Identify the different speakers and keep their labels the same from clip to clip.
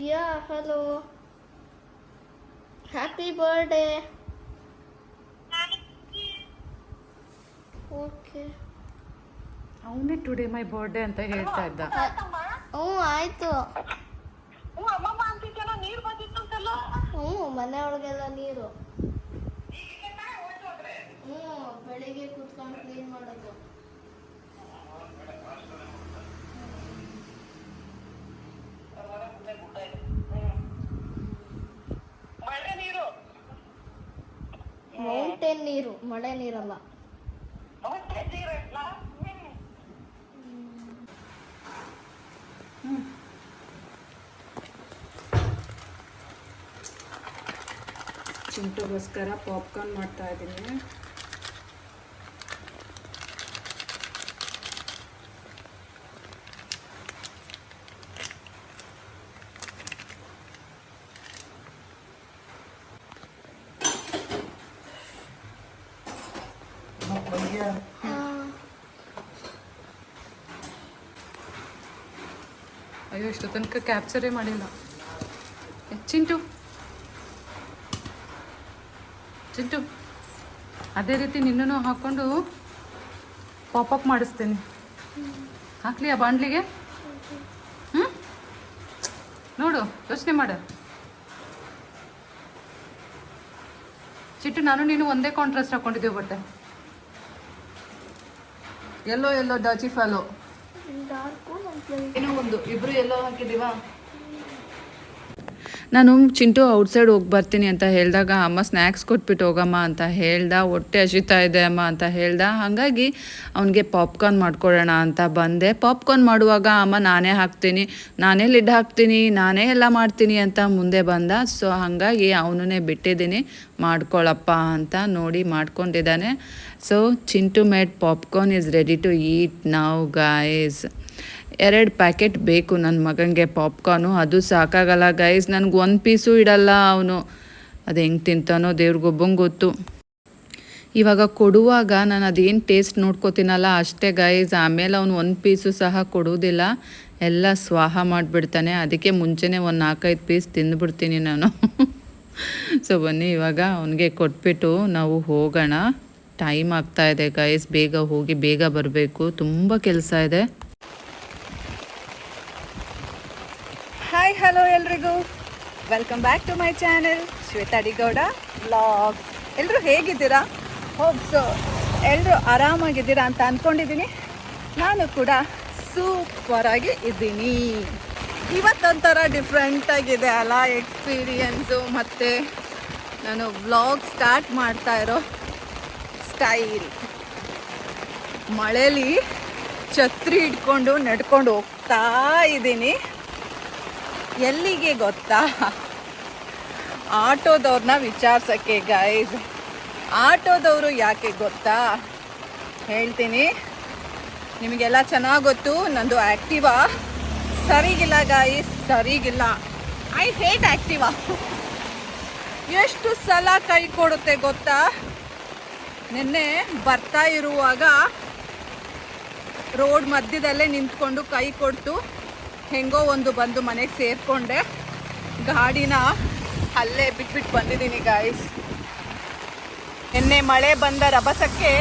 Speaker 1: Yeah, hello. Happy birthday. Okay
Speaker 2: ಅವನೇ today my birthday ಅಂತ ಹೇಳ್ತಾ ಇದ್ದ.
Speaker 1: ಹ್ಞೂ ಆಯ್ತು.
Speaker 3: ಹ್ಞೂ ಅಮ್ಮಮ್ಮ ಅಂತಿದ್ದಲ್ಲ ನೀರು ಬಂದಿತ್ತಂತಲ್ಲ?
Speaker 1: ಹ್ಞೂ ಮನೆ ಒಳಗೆಲ್ಲ ನೀರು ಹ್ಞೂ ಬೆಳಿಗ್ಗೆ ಕೂತ್ಕೊಂಡು ಕ್ಲೀನ್ ಮಾಡೋದು
Speaker 3: ಮಳೆ ನೀರು
Speaker 1: ಮೌಂಟೇನ್ ನೀರು ಮಳೆ ನೀರಲ್ಲ.
Speaker 2: ಚಿಂಟುಗೋಸ್ಕರ ಪಾಪ್ಕಾರ್ನ್ ಮಾಡ್ತಾ ಇದ್ದೀನಿ. ಇಷ್ಟು ತನಕ ಕ್ಯಾಪ್ಚರೇ ಮಾಡಿಲ್ಲ. ಚಿಂಟು. ಚಿಂಟು, ಅದೇ ರೀತಿ ನಿನ್ನೂ ಹಾಕ್ಕೊಂಡು ಪಾಪಪ್ ಮಾಡಿಸ್ತೇನೆ. ಹಾಕ್ಲಿ ಆ ಬಾಂಡ್ಲಿಗೆ ಹ್ಞೂ ನೋಡು, ಯೋಚನೆ ಮಾಡು. ಚಿಟ್ಟು ನಾನು ನೀನು ಒಂದೇ ಕಾಂಟ್ರಾಸ್ಟ್ ಹಾಕೊಂಡಿದ್ದೀವಿ ಬಟ್ಟೆ. ಎಲ್ಲೋ ಎಲ್ಲೋ ಡಾಚಿ ಫಾಲೋ
Speaker 1: ಡಾರ್ಕು
Speaker 2: ಏನೋ ಒಂದು ಇಬ್ರು ಎಲ್ಲೋ ಹಾಕಿದೀವಾ ನಾನು ಚಿಂಟು ಔಟ್ಸೈಡ್ ಹೋಗಿ ಬರ್ತೀನಿ ಅಂತ ಹೇಳಿದಾಗ, ಅಮ್ಮ ಸ್ನ್ಯಾಕ್ಸ್ ಕೊಟ್ಬಿಟ್ಟು ಹೋಗಮ್ಮ ಅಂತ ಹೇಳ್ದ, ಹೊಟ್ಟೆ ಹಸಿತಾ ಇದೆ ಅಮ್ಮ ಅಂತ ಹೇಳ್ದ. ಹಾಗಾಗಿ ಅವನಿಗೆ ಪಾಪ್ಕಾರ್ನ್ ಮಾಡ್ಕೊಳ್ಳೋಣ ಅಂತ ಬಂದೆ. ಪಾಪ್ಕಾರ್ನ್ ಮಾಡುವಾಗ, ಅಮ್ಮ, ನಾನೇ ಹಾಕ್ತೀನಿ, ನಾನೇ ಲಿಡ್ ಹಾಕ್ತೀನಿ, ನಾನೇ ಎಲ್ಲ ಮಾಡ್ತೀನಿ ಅಂತ ಮುಂದೆ ಬಂದ. ಸೊ ಹಾಗಾಗಿ ಅವನನ್ನೇ ಬಿಟ್ಟಿದ್ದೀನಿ ಮಾಡ್ಕೊಳ್ಳಪ್ಪ ಅಂತ ನೋಡಿ ಮಾಡ್ಕೊಂಡಿದ್ದಾನೆ. So Chintu made popcorn is ready to eat ನಾವು ಗಾಯ್ಸ್ ಎರಡು ಪ್ಯಾಕೆಟ್ ಬೇಕು ನನ್ನ ಮಗನಿಗೆ ಪಾಪ್ಕಾರ್ನು, ಅದು ಸಾಕಾಗಲ್ಲ. ಗೈಸ್ ನನಗೆ ಒಂದು ಪೀಸು ಇಡಲ್ಲ ಅವನು. ಅದು ಹೆಂಗೆ ತಿಂತಾನೋ ದೇವ್ರಿಗೊಬ್ಬಂಗೆ ಗೊತ್ತು. ಇವಾಗ ಕೊಡುವಾಗ ನಾನು ಅದೇನು ಟೇಸ್ಟ್ ನೋಡ್ಕೋತೀನಲ್ಲ, ಅಷ್ಟೇ ಗೈಸ್ ಆಮೇಲೆ ಅವನು ಒಂದು ಪೀಸು ಸಹ ಕೊಡುವುದಿಲ್ಲ. ಎಲ್ಲ ಸ್ವಾಹ ಮಾಡಿಬಿಡ್ತಾನೆ. ಅದಕ್ಕೆ ಮುಂಚೆನೇ ಒಂದು ನಾಲ್ಕೈದು ಪೀಸ್ ತಿಂದುಬಿಡ್ತೀನಿ ನಾನು. ಸೊ ಬನ್ನಿ, ಇವಾಗ ಅವನಿಗೆ ಕೊಟ್ಬಿಟ್ಟು ನಾವು ಹೋಗೋಣ. ಟೈಮ್ ಆಗ್ತಾ ಇದೆ ಗೈಸ್ ಬೇಗ ಹೋಗಿ, ಬೇಗ ಬರಬೇಕು. ತುಂಬ ಕೆಲಸ ಇದೆ.
Speaker 4: ಹಾಯ್ ಹಲೋ ಎಲ್ರಿಗೂ. Welcome back to my channel Shweta D Gowda vlog ಎಲ್ಲರೂ ಹೇಗಿದ್ದೀರಾ? ಹೋಪ್ಸು ಎಲ್ಲರೂ ಆರಾಮಾಗಿದ್ದೀರಾ ಅಂತ ಅಂದ್ಕೊಂಡಿದ್ದೀನಿ ನಾನು ಕೂಡ ಸೂಪರಾಗಿ ಇದ್ದೀನಿ. ಇವತ್ತೊಂಥರ ಡಿಫ್ರೆಂಟಾಗಿದೆ ಅಲ್ಲ ಎಕ್ಸ್ಪೀರಿಯನ್ಸು ಮತ್ತು ನಾನು ವ್ಲಾಗ್ ಸ್ಟಾರ್ಟ್ ಮಾಡ್ತಾ ಇರೋ ಸ್ಟೈಲ್ ಮಳೇಲಿ ಛತ್ರಿ ಹಿಡ್ಕೊಂಡು ನಡ್ಕೊಂಡು ಹೋಗ್ತಾ ಇದ್ದೀನಿ. ಎಲ್ಲಿಗೆ ಗೊತ್ತಾ? ಆಟೋದವ್ರನ್ನ ವಿಚಾರಿಸೋಕ್ಕೆ ಗೈಸ್ ಆಟೋದವರು ಯಾಕೆ ಗೊತ್ತಾ? ಹೇಳ್ತೀನಿ. ನಿಮಗೆಲ್ಲ ಚೆನ್ನಾಗಿ ಗೊತ್ತು, ನಂದು ಆ್ಯಕ್ಟಿವಾ ಸರಿಗಿಲ್ಲ ಗಾಯ್ಸ್ ಸರಿಗಿಲ್ಲ. ಐ ಹೇಟ್ ಆ್ಯಕ್ಟಿವಾ ಎಷ್ಟು ಸಲ ಕೈ ಕೊಡುತ್ತೆ ಗೊತ್ತಾ? ನಿನ್ನೆ ಬರ್ತಾ ಇರುವಾಗ ರೋಡ್ ಮಧ್ಯದಲ್ಲೇ ನಿಂತ್ಕೊಂಡು ಕೈ ಕೊಡ್ತು ಹೆಂಗೋ ಒಂದು ಬಂದು ಮನೆಗೆ ಸೇರಿಕೊಂಡೆ. ಗಾಡಿನ ಅಲ್ಲೇ ಬಿಟ್ಬಿಟ್ಟು ಬಂದಿದ್ದೀನಿ ಗಾಯ್ಸ್ ನಿನ್ನೆ ಮಳೆ ಬಂದ ರಭಸಕ್ಕೆ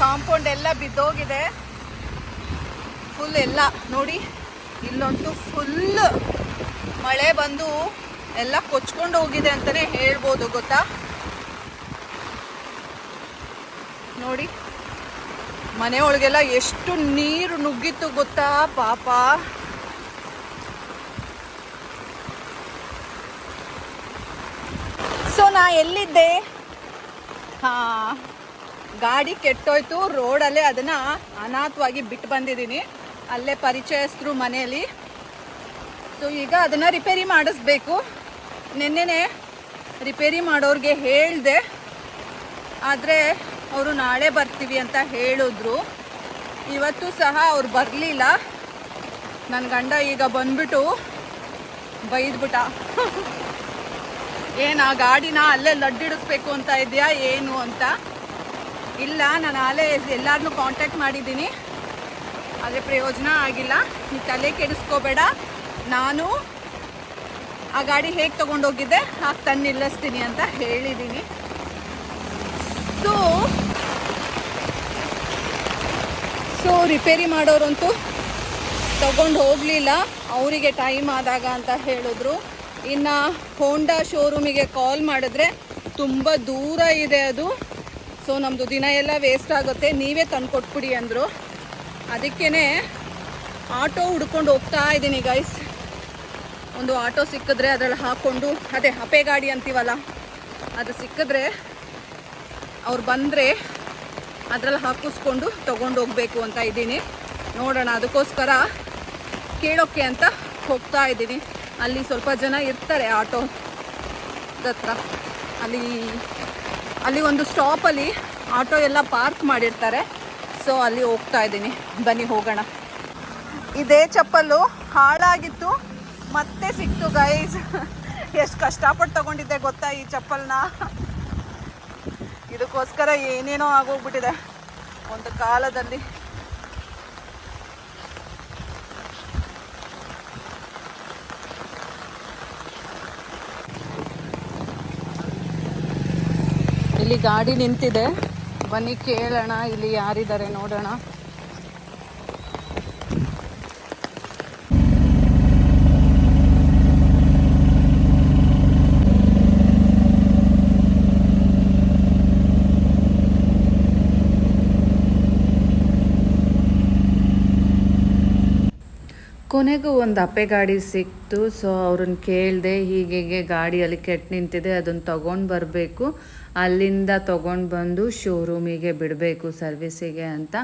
Speaker 4: ಕಾಂಪೌಂಡ್ ಎಲ್ಲ ಬಿದ್ದೋಗಿದೆ. ಫುಲ್ ಎಲ್ಲ. ನೋಡಿ ಇಲ್ಲಂತೂ ಫುಲ್ ಮಳೆ ಬಂದು ಎಲ್ಲ ಕೊಚ್ಕೊಂಡು ಹೋಗಿದೆ ಅಂತಲೇ ಹೇಳ್ಬೋದು, ಗೊತ್ತಾ? ನೋಡಿ ಮನೆ ಒಳಗೆಲ್ಲ ಎಷ್ಟು ನೀರು ನುಗ್ಗಿತ್ತು ಗೊತ್ತಾ? ಪಾಪ. ನಾ ಎಲ್ಲಿದ್ದೆ? ಹಾ, ಗಾಡಿ ಕೆಟ್ಟೋಯ್ತು, ರೋಡಲ್ಲೇ ಅದನ್ನ ಅನಾಥವಾಗಿ ಬಿಟ್ಟು ಬಂದಿದ್ದೀನಿ. ಅಲ್ಲೇ ಪರಿಚಯಸ್ಥರು ಮನೆಯಲ್ಲಿ. ಸೊ ಈಗ ಅದನ್ನ ರಿಪೇರಿ ಮಾಡಿಸ್ಬೇಕು. ನಿನ್ನೆನೆ ರಿಪೇರಿ ಮಾಡೋರಿಗೆ ಹೇಳಿದೆ. ಆದರೆ ಅವರು ನಾಳೆ ಬರ್ತೀವಿ ಅಂತ ಹೇಳಿದ್ರು. ಇವತ್ತು ಸಹ ಅವ್ರು ಬರಲಿಲ್ಲ. ನನ್ನ ಗಂಡ ಈಗ ಬಂದ್ಬಿಟ್ಟು ಬೈದ್ಬಿಟ್ಟ. ಏನು, ಆ ಗಾಡಿನ ಅಲ್ಲೇ ಲಡ್ಡಿಡಿಸ್ಬೇಕು ಅಂತ ಇದೆಯಾ, ಏನು ಅಂತ? ಇಲ್ಲ, ನಾನು ಅಲ್ಲೇ ಎಲ್ಲರನ್ನೂ ಕಾಂಟ್ಯಾಕ್ಟ್ ಮಾಡಿದ್ದೀನಿ. ಆದರೆ ಪ್ರಯೋಜನ ಆಗಿಲ್ಲ. ನೀ ತಲೆ ಕೆಡಿಸ್ಕೋಬೇಡ. ನಾನು ಆ ಗಾಡಿ ಹೇಗೆ ತಗೊಂಡೋಗಿದ್ದೆ ಹಾಗೆ ತಂದು ನಿಲ್ಲಿಸ್ತೀನಿ ಅಂತ ಹೇಳಿದ್ದೀನಿ. ಸೊ ಸೊ ರಿಪೇರಿ ಮಾಡೋರಂತೂ ತಗೊಂಡು ಹೋಗಲಿಲ್ಲ. ಅವರಿಗೆ ಟೈಮ್ ಆದಾಗ ಅಂತ ಹೇಳಿದ್ರು. ಇನ್ನು ಹೋಂಡಾ ಶೋರೂಮಿಗೆ ಕಾಲ್ ಮಾಡಿದ್ರೆ ತುಂಬ ದೂರ ಇದೆ ಅದು. ಸೊ ನಮ್ಮದು ದಿನ ಎಲ್ಲ ವೇಸ್ಟ್ ಆಗುತ್ತೆ. ನೀವೇ ತಂದು ಕೊಟ್ಬಿಡಿ ಅಂದರು. ಅದಕ್ಕೇ ಆಟೋ ಹುಡ್ಕೊಂಡು ಹೋಗ್ತಾ ಇದ್ದೀನಿ ಗೈಸ್ ಒಂದು ಆಟೋ ಸಿಕ್ಕಿದ್ರೆ ಅದರಲ್ಲಿ ಹಾಕ್ಕೊಂಡು, ಅದೇ ಹಪೆ ಗಾಡಿ ಅಂತೀವಲ್ಲ, ಅದು ಸಿಕ್ಕಿದ್ರೆ ಅವ್ರು ಬಂದರೆ ಅದರಲ್ಲಿ ಹಾಕಿಸ್ಕೊಂಡು ತೊಗೊಂಡು ಹೋಗಬೇಕು ಅಂತ ಇದ್ದೀನಿ. ನೋಡೋಣ, ಅದಕ್ಕೋಸ್ಕರ ಕೇಳೋಕ್ಕೆ ಅಂತ ಹೋಗ್ತಾ ಇದ್ದೀನಿ. ಅಲ್ಲಿ ಸ್ವಲ್ಪ ಜನ ಇರ್ತಾರೆ ಆಟೋ ಹತ್ರ. ಅಲ್ಲಿ ಅಲ್ಲಿ ಒಂದು ಸ್ಟಾಪಲ್ಲಿ ಆಟೋ ಎಲ್ಲ ಪಾರ್ಕ್ ಮಾಡಿರ್ತಾರೆ. ಸೊ ಅಲ್ಲಿ ಹೋಗ್ತಾ ಇದ್ದೀನಿ. ಬನ್ನಿ, ಹೋಗೋಣ. ಇದೇ ಚಪ್ಪಲು ಹಾಳಾಗಿತ್ತು. ಮತ್ತೆ ಸಿಕ್ತು ಗೈಸ್ ಎಷ್ಟು ಕಷ್ಟಪಟ್ಟು ತಗೊಂಡಿದ್ದೆ ಗೊತ್ತಾ ಈ ಚಪ್ಪಲ್ನ? ಇದಕ್ಕೋಸ್ಕರ ಏನೇನೋ ಆಗೋಗ್ಬಿಟ್ಟಿದೆ. ಒಂದು ಕಾಲದಲ್ಲಿ ಗಾಡಿ ನಿಂತಿದೆ. ಬನ್ನಿ ಕೇಳೋಣ ಇಲ್ಲಿ ಯಾರಿದ್ದಾರೆ ನೋಡೋಣ.
Speaker 2: ಕೊನೆಗೂ ಒಂದು ಅಪ್ಪೆ ಗಾಡಿ ಸಿಕ್ತು. ಸೊ ಅವ್ರನ್ನ ಕೇಳಿದೆ, ಹೀಗೆ ಗಾಡಿಯಲ್ಲಿ ಕೆಟ್ಟು ನಿಂತಿದೆ, ಅದನ್ನು ತೊಗೊಂಡು ಬರಬೇಕು. ಅಲ್ಲಿಂದ ತೊಗೊಂಡು ಬಂದು ಶೋರೂಮಿಗೆ ಬಿಡಬೇಕು ಸರ್ವಿಸಿಗೆ ಅಂತ.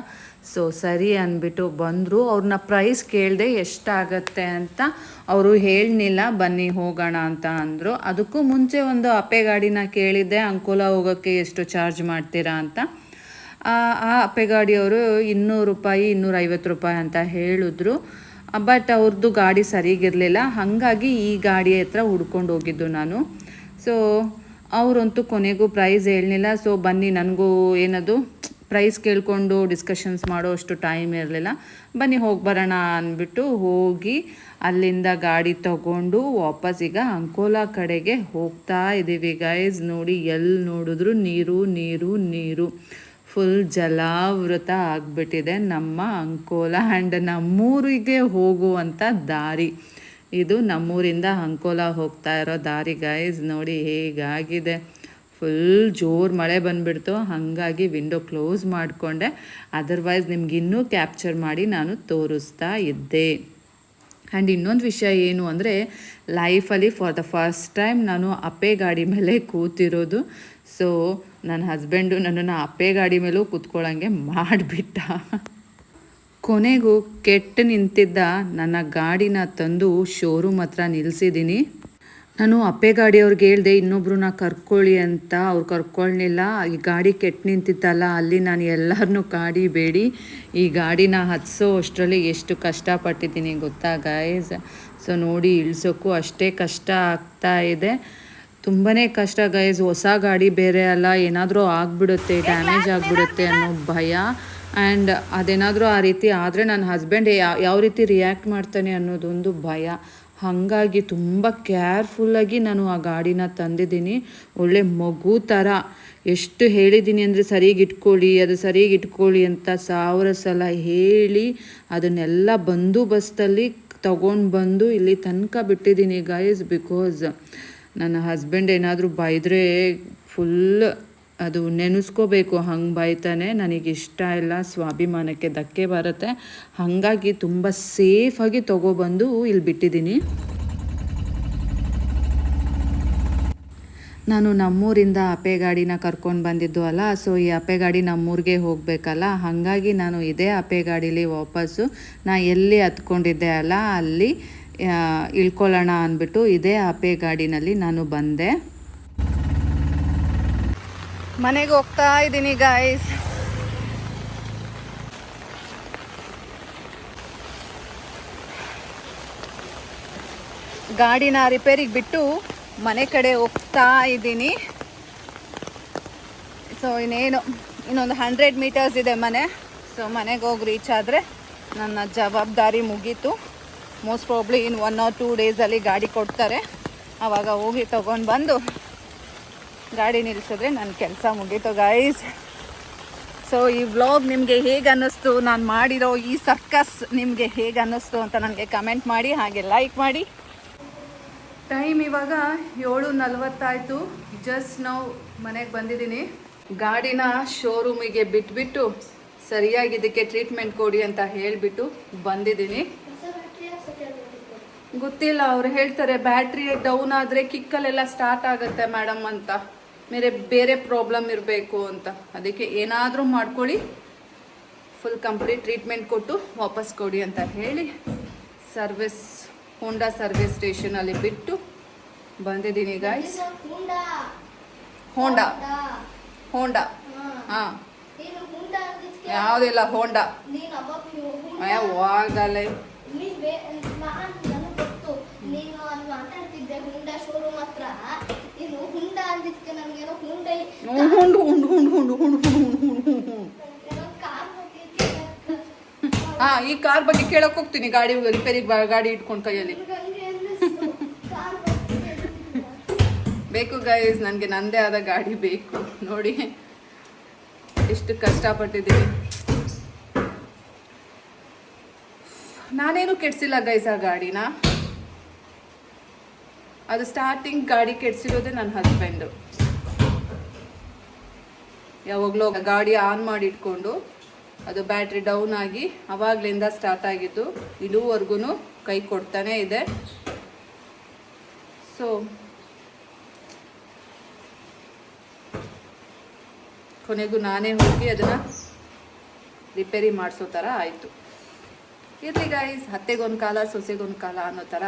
Speaker 2: ಸೊ ಸರಿ ಅಂದ್ಬಿಟ್ಟು ಬಂದರು. ಅವ್ರನ್ನ ಪ್ರೈಸ್ ಕೇಳಿದೆ ಎಷ್ಟಾಗತ್ತೆ ಅಂತ ಅವರು ಹೇಳಲಿಲ್ಲ ಬನ್ನಿ ಹೋಗೋಣ ಅಂತ ಅಂದರು. ಅದಕ್ಕೂ ಮುಂಚೆ ಒಂದು ಅಪ್ಪೆ ಗಾಡಿನ ಕೇಳಿದ್ದೆ, ಅಂಕೋಲ ಹೋಗೋಕ್ಕೆ ಎಷ್ಟು ಚಾರ್ಜ್ ಮಾಡ್ತೀರಾ ಅಂತ. ಆ ಅಪ್ಪೆ ಗಾಡಿಯವರು ಇನ್ನೂರು ರೂಪಾಯಿ, ಇನ್ನೂರೈವತ್ತು ರೂಪಾಯಿ ಅಂತ ಹೇಳಿದ್ರು. ಬಟ್ ಅವ್ರದ್ದು ಗಾಡಿ ಸರಿಗಿರಲಿಲ್ಲ. ಹಾಗಾಗಿ ಈ ಗಾಡಿ ಹತ್ರ ಹುಡ್ಕೊಂಡು ಹೋಗಿದ್ದು ನಾನು. ಸೊ ಅವರಂತೂ ಕೊನೆಗೂ ಪ್ರೈಸ್ ಹೇಳಲಿಲ್ಲ. ಸೊ ಬನ್ನಿ, ನನಗೂ ಏನದು ಪ್ರೈಸ್ ಕೇಳಿಕೊಂಡು ಡಿಸ್ಕಷನ್ಸ್ ಮಾಡೋ ಅಷ್ಟು ಟೈಮ್ ಇರಲಿಲ್ಲ. ಬನ್ನಿ, ಹೋಗಿ ಬರೋಣ ಅಂದ್ಬಿಟ್ಟು ಹೋಗಿ ಅಲ್ಲಿಂದ ಗಾಡಿ ತಗೊಂಡು ವಾಪಸ್ ಈಗ ಅಂಕೋಲಾ ಕಡೆಗೆ ಹೋಗ್ತಾ ಇದ್ದೀವಿ ಗೈಸ್ ನೋಡಿ ಎಲ್ಲಿ ನೋಡಿದ್ರು ನೀರು ನೀರು ನೀರು. ಫುಲ್ ಜಲಾವೃತ ಆಗಿಬಿಟ್ಟಿದೆ. ನಮ್ಮ ಅಂಕೋಲ ಆ್ಯಂಡ್ ನಮ್ಮೂರಿಗೆ ಹೋಗುವಂಥ ದಾರಿ. ಇದು ನಮ್ಮೂರಿಂದ ಅಂಕೋಲ ಹೋಗ್ತಾ ಇರೋ ದಾರಿ ಗೈಸ್ ನೋಡಿ ಹೇಗಾಗಿದೆ. ಫುಲ್ ಜೋರು ಮಳೆ ಬಂದುಬಿಡ್ತು. ಹಾಗಾಗಿ ವಿಂಡೋ ಕ್ಲೋಸ್ ಮಾಡಿಕೊಂಡೆ. ಅದರ್ವೈಸ್ ನಿಮ್ಗೆ ಇನ್ನೂ ಕ್ಯಾಪ್ಚರ್ ಮಾಡಿ ನಾನು ತೋರಿಸ್ತಾ ಇದ್ದೆ. ಆ್ಯಂಡ್ ಇನ್ನೊಂದು ವಿಷಯ ಏನು ಅಂದರೆ ಲೈಫಲ್ಲಿ ಫಾರ್ ದ ಫಸ್ಟ್ ಟೈಮ್ ನಾನು ಅಪ್ಪೆ ಗಾಡಿ ಮೇಲೆ ಕೂತಿರೋದು. ಸೊ ನನ್ನ ಹಸ್ಬೆಂಡು ನನ್ನನ್ನು ಅಪ್ಪೆ ಗಾಡಿ ಮೇಲೂ ಕೂತ್ಕೊಳ್ಳೋಂಗೆ ಮಾಡಿಬಿಟ್ಟ. ಕೊನೆಗೂ ಕೆಟ್ಟು ನಿಂತಿದ್ದ ನನ್ನ ಗಾಡಿನ ತಂದು ಶೋರೂಮ್ ಹತ್ರ ನಿಲ್ಲಿಸಿದ್ದೀನಿ ನಾನು ಅಪ್ಪೆ ಗಾಡಿಯವ್ರಿಗೆ ಹೇಳಿದೆ, ಇನ್ನೊಬ್ರನ್ನ ಕರ್ಕೊಳ್ಳಿ ಅಂತ. ಅವ್ರು ಕರ್ಕೊಳ್ಳಿಲ್ಲ ಈ ಗಾಡಿ ಕೆಟ್ಟು ನಿಂತಿತ್ತಲ್ಲ, ಅಲ್ಲಿ ನಾನು ಎಲ್ಲರನ್ನೂ ಗಾಡಿ ಬೇಡಿ ಈ ಗಾಡಿನ ಹತ್ಸೋ ಅಷ್ಟರಲ್ಲಿ ಎಷ್ಟು ಕಷ್ಟಪಟ್ಟಿದ್ದೀನಿ ಗೊತ್ತಾ ಗಾಯ್ಸ್ ಸೊ ನೋಡಿ, ಇಳಿಸೋಕ್ಕೂ ಅಷ್ಟೇ ಕಷ್ಟ ಆಗ್ತಾ ಇದೆ. ತುಂಬಾ ಕಷ್ಟ ಗೈಸ್ ಹೊಸ ಗಾಡಿ ಬೇರೆ ಅಲ್ಲ. ಏನಾದರೂ ಆಗಿಬಿಡುತ್ತೆ ಡ್ಯಾಮೇಜ್ ಆಗಿಬಿಡುತ್ತೆ ಅನ್ನೋ ಭಯ. ಆ್ಯಂಡ್ ಅದೇನಾದರೂ ಆ ರೀತಿ ಆದರೆ ನನ್ನ ಹಸ್ಬೆಂಡ್ ಯಾವ ರೀತಿ ರಿಯಾಕ್ಟ್ ಮಾಡ್ತಾನೆ ಅನ್ನೋದೊಂದು ಭಯ. ಹಾಗಾಗಿ ತುಂಬ ಕೇರ್ಫುಲ್ಲಾಗಿ ನಾನು ಆ ಗಾಡಿನ ತಂದಿದ್ದೀನಿ. ಒಳ್ಳೆ ಮಗು ಥರ ಎಷ್ಟು ಹೇಳಿದ್ದೀನಿ ಅಂದರೆ ಸರಿಗೆ ಇಟ್ಕೊಳ್ಳಿ, ಅದು ಸರಿಗೆ ಇಟ್ಕೊಳ್ಳಿ ಅಂತ ಸಾವಿರ ಸಲ ಹೇಳಿ ಅದನ್ನೆಲ್ಲ ಬಂದೋಬಸ್ತಲ್ಲಿ ತಗೊಂಡು ಬಂದು ಇಲ್ಲಿ ತನಕ ಬಿಟ್ಟಿದ್ದೀನಿ ಗೈಸ್ ಬಿಕಾಸ್ ನನ್ನ ಹಸ್ಬೆಂಡ್ ಏನಾದರೂ ಬೈದರೆ ಫುಲ್ ಅದು ನೆನೆಸ್ಕೋಬೇಕು. ಹಂಗೆ ಬೈತಾನೆ. ನನಗೆ ಇಷ್ಟ ಇಲ್ಲ. ಸ್ವಾಭಿಮಾನಕ್ಕೆ ಧಕ್ಕೆ ಬರುತ್ತೆ. ಹಾಗಾಗಿ ತುಂಬ ಸೇಫಾಗಿ ತೊಗೊಬಂದು ಇಲ್ಲಿ ಬಿಟ್ಟಿದ್ದೀನಿ. ನಾನು ನಮ್ಮೂರಿಂದ ಅಪೆ ಗಾಡಿನ ಕರ್ಕೊಂಡು ಬಂದಿದ್ದು ಅಲ್ಲ ಸೊ ಈ ಅಪೆ ಗಾಡಿ ನಮ್ಮೂರಿಗೆ ಹೋಗಬೇಕಲ್ಲ. ಹಾಗಾಗಿ ನಾನು ಇದೇ ಅಪೆ ಗಾಡೀಲಿ ವಾಪಸ್ಸು. ನಾ ಎಲ್ಲಿ ಹತ್ಕೊಂಡಿದ್ದೆ ಅಲ್ಲ, ಅಲ್ಲಿ ಇಳ್ಕೊಳ್ಳೋಣ ಅಂದ್ಬಿಟ್ಟು ಇದೇ ಆಪೆ ಗಾಡಿನಲ್ಲಿ ನಾನು ಬಂದೆ.
Speaker 4: ಮನೆಗೆ ಹೋಗ್ತಾ ಇದ್ದೀನಿ ಗಾಯ್ಸ್ ಗಾಡಿನ ರಿಪೇರಿಗೆ ಬಿಟ್ಟು ಮನೆ ಕಡೆ ಹೋಗ್ತಾ ಇದ್ದೀನಿ. ಸೊ ಇನ್ನೇನು, ಇನ್ನೊಂದು ಹಂಡ್ರೆಡ್ ಮೀಟರ್ಸ್ ಇದೆ ಮನೆ. ಸೊ ಮನೆಗೆ ಹೋಗಿ ರೀಚ್ ಆದರೆ ನನ್ನ ಜವಾಬ್ದಾರಿ ಮುಗೀತು. Most probably in one or two ಡೇಸಲ್ಲಿ ಗಾಡಿ ಕೊಡ್ತಾರೆ. ಆವಾಗ ಹೋಗಿ ತೊಗೊಂಡು ಬಂದು ಗಾಡಿ ನಿಲ್ಲಿಸಿದ್ರೆ ನನ್ನ ಕೆಲಸ ಮುಗೀತು ಗೈಸ್ ಸೊ ಈ ವ್ಲಾಗ್ ನಿಮಗೆ ಹೇಗೆ ಅನ್ನಿಸ್ತು? ನಾನು ಮಾಡಿರೋ ಈ ಸರ್ಕಸ್ ನಿಮಗೆ ಹೇಗೆ ಅನ್ನಿಸ್ತು ಅಂತ ನನಗೆ ಕಮೆಂಟ್ ಮಾಡಿ, ಹಾಗೆ ಲೈಕ್ ಮಾಡಿ. ಟೈಮ್ ಇವಾಗ ಏಳು ನಲ್ವತ್ತಾಯಿತು. ಜಸ್ಟ್ ನಾವು ಮನೆಗೆ ಬಂದಿದ್ದೀನಿ. ಗಾಡಿನ ಶೋರೂಮಿಗೆ ಬಿಟ್ಬಿಟ್ಟು ಸರಿಯಾಗಿ ಇದಕ್ಕೆ ಟ್ರೀಟ್ಮೆಂಟ್ ಕೊಡಿ ಅಂತ ಹೇಳಿಬಿಟ್ಟು ಬಂದಿದ್ದೀನಿ
Speaker 1: ಹೊಸ ಬ್ಯಾಟ್ರಿ ಹಾಕ್ಸಕ್ಕೆ ಹೇಳ್ಬಿಟ್ಟಿತ್ತು.
Speaker 4: ಗೊತ್ತಿಲ್ಲ ಅವ್ರು ಹೇಳ್ತಾರೆ ಬ್ಯಾಟ್ರಿ ಡೌನ್ ಆದರೆ ಕಿಕ್ಕಲ್ಲೆಲ್ಲ ಸ್ಟಾರ್ಟ್ ಆಗುತ್ತೆ ಮೇಡಮ್ ಅಂತ. ಬೇರೆ ಬೇರೆ ಪ್ರಾಬ್ಲಮ್ ಇರಬೇಕು ಅಂತ. ಅದಕ್ಕೆ ಏನಾದರೂ ಮಾಡ್ಕೊಳ್ಳಿ. ಫುಲ್ ಕಂಪ್ಲೀಟ್ ಟ್ರೀಟ್ಮೆಂಟ್ ಕೊಟ್ಟು ವಾಪಸ್ ಕೊಡಿ ಅಂತ ಹೇಳಿ ಸರ್ವಿಸ್ ಹೋಂಡಾ ಸರ್ವಿಸ್ ಸ್ಟೇಷನಲ್ಲಿ ಬಿಟ್ಟು ಬಂದಿದ್ದೀನಿ ಗಾಯ್ಸ್
Speaker 1: ಹುಂಡಾ
Speaker 4: ಹೋಂಡಾ
Speaker 1: ಹಾ.
Speaker 4: ಯಾವುದಿಲ್ಲ ಹೋಂಡಾ
Speaker 1: ನೀನು ಅವಾಗ ನೀವು ಹುಂಡಾ
Speaker 4: ಅಯ್ಯ ವಾಗಲೇ
Speaker 1: ನೀನ್ ಬೇ ನಾನ್ ನನಗ್ ಗೊತ್ತು ನೀನು ಅಲ್ಲಿ ಮಾತಾಡ್ತಿದ್ದೆ ಹುಂಡಾ ಶೋರೂಮ್ ಹತ್ರ ನೀನು ಹುಂಡಾ ಅಂದಿದ್ಕೆ ನನ್ಗೇನೋ ಹುಂಡೈ
Speaker 4: ಹುಂಡು ಹುಂಡು ಹುಂಡು ಹುಂಡು ಹುಂಡು ಹುಂಡು ಹುಂಡು ಹುಂಡು
Speaker 1: ಏನೋ ಕಾರ್ ಬಗ್ಗೆ ಕೇಳಕ್ಕೆ
Speaker 4: ಹಾ ಈ ಕಾರ್ ಬಗ್ಗೆ ಕೇಳಕ್ ಹೋಗ್ತೀನಿ. ಗಾಡಿ ರಿಪೇರಿ ಗಾಡಿ ಇಟ್ಕೊಂಡು ಕೈಯಲ್ಲಿ. ಬೇಕು ಗೈಸ್ ನನಗೆ ನಂದೇ ಆದ ಗಾಡಿ ಬೇಕು. ನೋಡಿ ಎಷ್ಟು ಕಷ್ಟಪಟ್ಟಿದ್ದೀನಿ. ನಾನೇನು ಕೆಡ್ಸಿಲ್ಲ ಗೈಸ್ ಆ ಗಾಡಿನ. ಅದು ಸ್ಟಾರ್ಟಿಂಗ್ ಗಾಡಿ ಕೆಡ್ಸಿರೋದೆ ನನ್ನ ಹಸ್ಬೆಂಡು ಯಾವಾಗಲೂ ಗಾಡಿ ಆನ್ ಮಾಡಿ ಇಟ್ಕೊಂಡು ಅದು ಬ್ಯಾಟ್ರಿ ಡೌನ್ ಆಗಿ ಅವಾಗ್ಲಿಂದ ಸ್ಟಾರ್ಟ್ ಆಗಿದ್ದು ಇದುವರೆಗೂ ಕೈ ಕೊಡ್ತಾನೆ ಇದೆ. ಸೊ ಕೊನೆಗೂ ನಾನೇ ಹೋಗಿ ಅದನ್ನು ರಿಪೇರಿ ಮಾಡಿಸೋ ಥರ ಆಯಿತು. ಇರಲಿ ಗಾಯ್ಸ್ ಹತ್ತೆಗೊಂದು ಕಾಲ ಸೊಸೆಗೊಂದು ಕಾಲ ಅನ್ನೋ ಥರ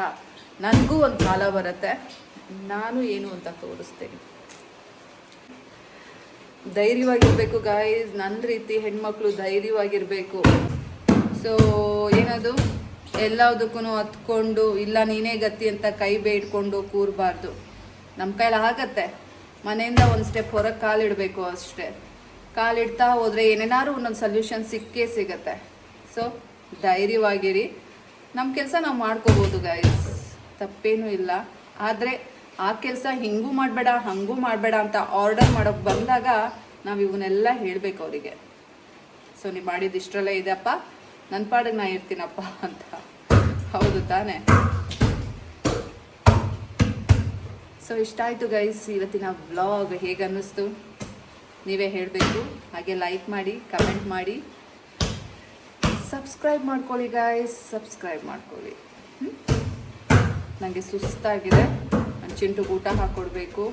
Speaker 4: ನನಗೂ ಒಂದು ಕಾಲ ಬರುತ್ತೆ, ನಾನು ಏನು ಅಂತ ತೋರಿಸ್ತೇನೆ. ಧೈರ್ಯವಾಗಿರಬೇಕು ಗಾಯ್ಸ್ ನನ್ನ ರೀತಿ ಹೆಣ್ಮಕ್ಳು ಧೈರ್ಯವಾಗಿರಬೇಕು. ಸೊ ಏನದು? ಎಲ್ಲದಕ್ಕೂ ಹತ್ಕೊಂಡು ಇಲ್ಲ ನೀನೇ ಗತಿ ಅಂತ ಕೈ ಬೇಡ್ಕೊಂಡು ಕೂರಬಾರ್ದು. ನಮ್ಮ ಕೈಲಿ ಆಗತ್ತೆ. ಮನೆಯಿಂದ ಒಂದು ಸ್ಟೆಪ್ ಹೊರಗೆ ಕಾಲಿಡಬೇಕು ಅಷ್ಟೇ. ಕಾಲಿಡ್ತಾ ಹೋದರೆ ಏನೇನಾದ್ರು ಒಂದೊಂದು ಸೊಲ್ಯೂಷನ್ ಸಿಕ್ಕೇ ಸಿಗತ್ತೆ. ಸೊ ಧೈರ್ಯವಾಗಿರಿ. ನಮ್ಮ ಕೆಲಸ ನಾವು ಮಾಡ್ಕೋಬೋದು ಗಾಯ್ಸ್ ತಪ್ಪೇನೂ ಇಲ್ಲ. ಆದರೆ ಆ ಕೆಲಸ ಹಿಂಗೂ ಮಾಡಬೇಡ, ಹಂಗೂ ಮಾಡಬೇಡ ಅಂತ ಆರ್ಡರ್ ಮಾಡೋಕ್ಕೆ ಬಂದಾಗ ನಾವು ಇವನ್ನೆಲ್ಲ ಹೇಳಬೇಕು ಅವರಿಗೆ. ಸೊ ನೀವು ಮಾಡಿದ್ದು ಇಷ್ಟರಲ್ಲೇ ಇದೆಯಪ್ಪ? ನನ್ನ ಪಾಡಿಗೆ ನಾ ಇರ್ತೀನಪ್ಪ ಅಂತ. ಹೌದು ತಾನೇ. ಸೊ ಇಷ್ಟ ಆಯಿತು ಗೈಸ್ ಇವತ್ತಿನ ಬ್ಲಾಗ್ ಹೇಗನ್ನಿಸ್ತು ನೀವೇ ಹೇಳಬೇಕು. ಹಾಗೆ ಲೈಕ್ ಮಾಡಿ ಕಮೆಂಟ್ ಮಾಡಿ. ಸಬ್ಸ್ಕ್ರೈಬ್ ಮಾಡ್ಕೊಳ್ಳಿ ಗಾಯ್ಸ್ ಸಬ್ಸ್ಕ್ರೈಬ್ ಮಾಡ್ಕೊಳ್ಳಿ. ನನಗೆ ಸುಸ್ತಾಗಿದೆ. ಚಿಂಟುಗೆ ಊಟ ಹಾಕ್ಕೊಡ್ಬೇಕು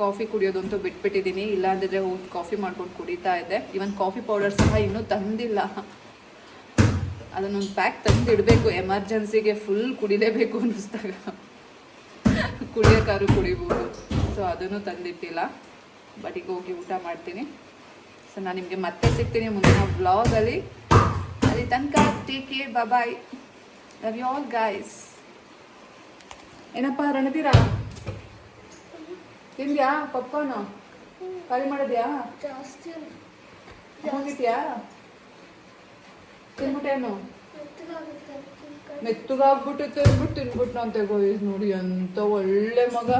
Speaker 4: ಕಾಫಿ ಕುಡಿಯೋದಂತೂ ಬಿಟ್ಬಿಟ್ಟಿದ್ದೀನಿ. ಇಲ್ಲಾಂದಿದ್ರೆ ಹೋಗಿ ಕಾಫಿ ಮಾಡ್ಕೊಂಡು ಕುಡಿತಾ ಇದ್ದೆ. ಇವನ್ ಕಾಫಿ ಪೌಡರ್ ಸಹ ಇನ್ನೂ ತಂದಿಲ್ಲ. ಅದನ್ನೊಂದು ಪ್ಯಾಕ್ ತಂದಿಡಬೇಕು. ಎಮರ್ಜೆನ್ಸಿಗೆ ಫುಲ್ ಕುಡಿಲೇಬೇಕು ಅನ್ನಿಸ್ದಾಗ. ಕುಡಿಯೋಕ್ಕಾದ್ರೂ ಕುಡಿಬೋದು. ಸೊ ಅದನ್ನು ತಂದಿಟ್ಟಿಲ್ಲ. ಬಟ್ ಈಗ ಹೋಗಿ ಊಟ ಮಾಡ್ತೀನಿ. ಸೊ ನಾನು ನಿಮಗೆ ಮತ್ತೆ ಸಿಗ್ತೀನಿ ಮುಂದಿನ ಬ್ಲಾಗಲ್ಲಿ ಅಲ್ಲಿ. ತನಕ take care bye love you all guys ಏನಪ್ಪ ರಣಧೀರ? ತಿಂದ್ಯಾ ಪಪ್ಕಾರ್ನ್ ಖಾಲಿ ಮಾಡಿದ್ಯಾ?
Speaker 1: ಜಾಸ್ತಿ
Speaker 4: ಹೋಗಿದ್ಯಾ ತಿನ್ಬಿಟ್ಟೇನು. ಮೆತ್ತಗಾಗ್ಬಿಟ್ಟು ತಿನ್ಬಿಟ್ಟು ತಿನ್ಬಿಟ್ಟು ಅಂತ ಗೋಯ್ಸ್ ನೋಡಿ ಅಂತ ಒಳ್ಳೆ ಮಗ.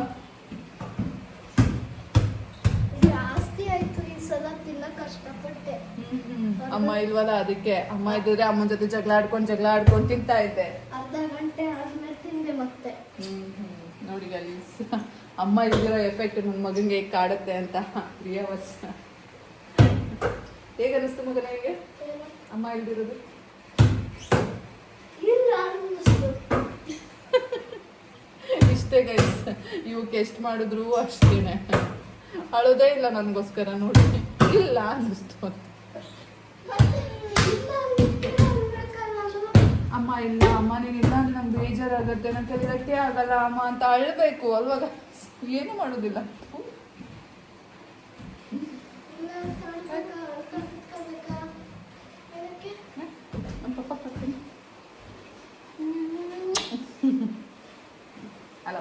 Speaker 4: ಅಮ್ಮ ಇಲ್ವಲ್ಲ ಅದಕ್ಕೆ? ಅಮ್ಮ ಇದ್ರೆ ಅಮ್ಮನ ಜೊತೆ ಜಗಳ ಆಡ್ಕೊಂಡು ಜಗಳ ಆಡ್ಕೊಂಡು ತಿಂತಾ ಇದ್ದೆ. ನೋಡಿ ಗಲೀಸ್ ಅಮ್ಮ ಇದ್ದಿರೋ ಎಫೆಕ್ಟ್ ನನ್ನ ಮಗನಿಗೆ ಹೇಗೆ ಕಾಡುತ್ತೆ ಅಂತ ಪ್ರಿಯವಸ್ ಹೇಗೆ ಅನಿಸ್ತು ಮಗ ನನಗೆ
Speaker 1: ಏನು?
Speaker 4: ಅಮ್ಮ ಇಲ್ದಿರೋದು? ಇಷ್ಟೇ ಗೈಸ್ ಇವಕ್ಕೆ ಎಷ್ಟು ಮಾಡಿದ್ರು ಅಷ್ಟೇನೆ. ಅಳೋದೇ ಇಲ್ಲ ನನಗೋಸ್ಕರ ನೋಡಿ. ಇಲ್ಲ ಅನ್ನಿಸ್ತು ಅಂತ
Speaker 1: ಮತ್ತೆ ಇಲ್ಲ ಅಂದಿದ್ರೆ ಅನ್ಬೇಕಲ್ಲ ಅದು?
Speaker 4: ಅಮ್ಮ ಇಲ್ಲ ಅಮ್ಮ ನೀನು ಇಲ್ಲ ಅಂದ್ರೆ ನಂಗೆ ಬೇಜಾರಾಗುತ್ತೆ ನನ್ನ ಕಲಿಯಕ್ಕೆ ಆಗಲ್ಲ ಅಮ್ಮ ಅಂತ ಅಳ್ಬೇಕು ಅಲ್ವಾಗ. ಏನು ಮಾಡೋದಿಲ್ಲ. ಅಲ್ಲ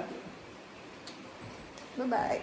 Speaker 4: ಬಾಯ್